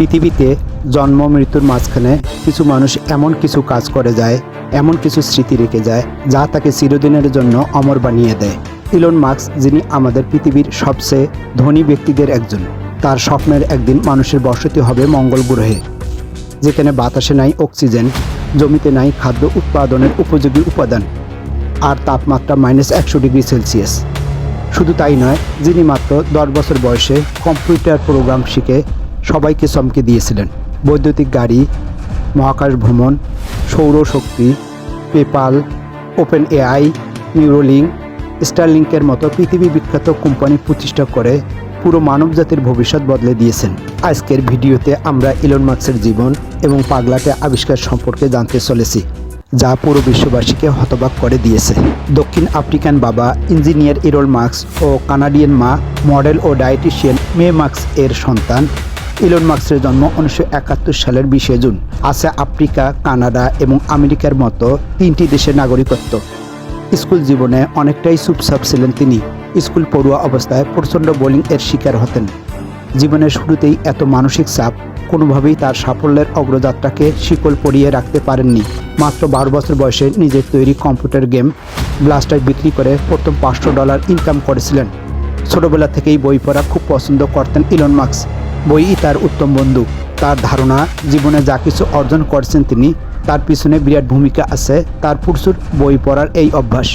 পৃথিবীতে জন্ম, মৃত্যুর মাঝখানে কিছু মানুষ এমন কিছু কাজ করে যায়, এমন কিছু স্মৃতি রেখে যায়, যা তাকে চিরদিনের জন্য অমর বানিয়ে দেয়। ইলন মার্কস যিনি আমাদের পৃথিবীর সবচেয়ে ধনী ব্যক্তিদের একজন, তার স্বপ্নের একদিন মানুষের বসতি হবে মঙ্গল গ্রহে, যেখানে বাতাসে নাই অক্সিজেন, জমিতে নাই খাদ্য উৎপাদনের উপযোগী উপাদান, আর তাপমাত্রা মাইনাস একশো ডিগ্রি সেলসিয়াস। শুধু তাই নয়, যিনি মাত্র দশ বছর বয়সে কম্পিউটার প্রোগ্রাম শিখে সবাইকে চমকে দিয়েছিলেন। বৈদ্যুতিক গাড়ি, মহাকাশ ভ্রমণ, সৌরশক্তি, পেপাল, ওপেন এআই নিউরোলিং স্টারলিংকের মতো পৃথিবী বিখ্যাত কোম্পানি প্রতিষ্ঠা করে পুরো মানবজাতির ভবিষ্যৎ বদলে দিয়েছেন। আজকের ভিডিওতে আমরা ইলন মার্কসের জীবন এবং পাগলাটে আবিষ্কার সম্পর্কে জানতে চলেছি, যা পুরো বিশ্ববাসীকে হতবাক করে দিয়েছে। দক্ষিণ আফ্রিকান বাবা, ইঞ্জিনিয়ার ইরোল মার্কস ও কানাডিয়ান মা, মডেল ও ডায়েটিশিয়ান মে মার্কস এর সন্তান ইলন মার্কসের জন্ম উনিশশো একাত্তর সালের বিশে জুন। আছে আফ্রিকা, কানাডা এবং আমেরিকার মতো তিনটি দেশের নাগরিকত্ব। স্কুল জীবনে অনেকটাই চুপচাপ ছিলেন তিনি। স্কুল পড়ুয়া অবস্থায় প্রচণ্ড বোলিং এর শিকার হতেন। জীবনের শুরুতেই এত মানসিক চাপ, কোনোভাবেই তার সাফল্যের অগ্রযাত্রাকে শিকল পরিয়ে রাখতে পারেননি। মাত্র বারো বছর বয়সে নিজের তৈরি কম্পিউটার গেম ব্লাস্টার বিক্রি করে প্রথম পাঁচশো ডলার ইনকাম করেছিলেন। ছোটবেলা থেকেই বই পড়া খুব পছন্দ করতেন ইলন মার্কস বইই তার উত্তম বন্ধু। তার ধারণা, জীবনে যা কিছু অর্জন করছেন তিনি, তার পিছনে বিরাট ভূমিকা আছে, তার প্রচুর বই পড়ার এই অভ্যাস।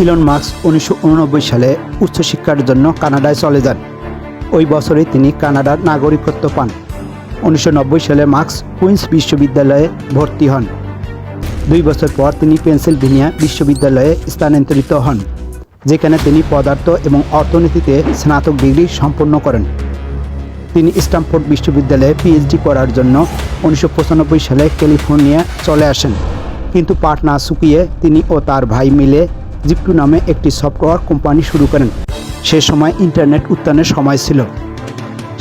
ইলন মার্কস উনিশশো উননব্বই সালে উচ্চশিক্ষার জন্য কানাডায় চলে যান। ওই বছরে তিনি কানাডার নাগরিকত্ব পান। উনিশশো নব্বই সালে মার্কস কুইন্স বিশ্ববিদ্যালয়ে ভর্তি হন। দুই বছর পর তিনি পেনসিলভেনিয়া বিশ্ববিদ্যালয়ে স্থানান্তরিত হন, যেখানে তিনি পদার্থ এবং অর্থনীতিতে স্নাতক ডিগ্রি সম্পন্ন করেন। তিনি স্টামফোর্ড বিশ্ববিদ্যালয়ে পিএইচডি করার জন্য উনিশশো পঁচানব্বই সালে ক্যালিফোর্নিয়া চলে আসেন। কিন্তু পাঠ না শুকিয়ে তিনি ও তার ভাই মিলে জিপটু নামে একটি সফটওয়্যার কোম্পানি শুরু করেন। সে সময় ইন্টারনেট উত্থানের সময় ছিল।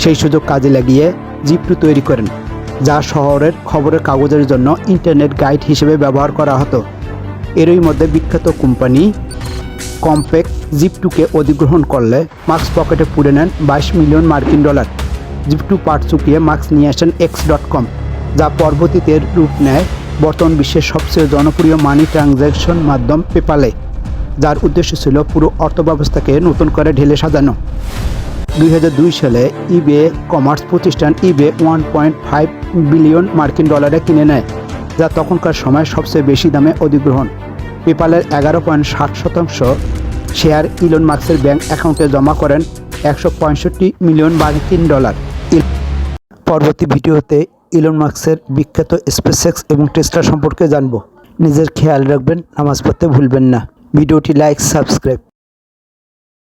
সেই সুযোগ কাজে লাগিয়ে জিপটু তৈরি করেন, যা শহরের খবরের কাগজের জন্য ইন্টারনেট গাইড হিসেবে ব্যবহার করা হতো। এরই মধ্যে বিখ্যাত কোম্পানি কম্প্যাক্ট জিপটুকে অধিগ্রহণ করলে মার্কস পকেটে পুড়ে নেন বাইশ মিলিয়ন মার্কিন ডলার। জিপটু পার্ট চুকিয়ে মার্কস নিয়ে আসেন এক্স ডট কম যা পরবর্তীতে রূপ নেয় বর্তমান বিশ্বের সবচেয়ে জনপ্রিয় মানি ট্রানজ্যাকশন মাধ্যম পেপালে যার উদ্দেশ্য ছিল পুরো অর্থব্যবস্থাকে নতুন করে ঢেলে সাজানো। দুই সালে ইবে কমার্স প্রতিষ্ঠান eBay one point five billion মার্কিন ডলারে কিনে নেয়, যা তখনকার সময় সবচেয়ে বেশি দামে অধিগ্রহণ। পেপালের এগারো পয়েন্ট ষাট শতাংশ শেয়ার ইলন মার্কসের ব্যাংক অ্যাকাউন্টে জমা করেন একশো পঁয়ষট্টি মিলিয়ন মার্কিন ডলার পরবর্তী ভিডিওতে ইলন মার্কসের বিখ্যাত স্পেসএক্স এবং টেস্টার সম্পর্কে জানব। নিজের খেয়াল রাখবেন, নামাজ পড়তে ভুলবেন না। ভিডিওটি লাইক, সাবস্ক্রাইব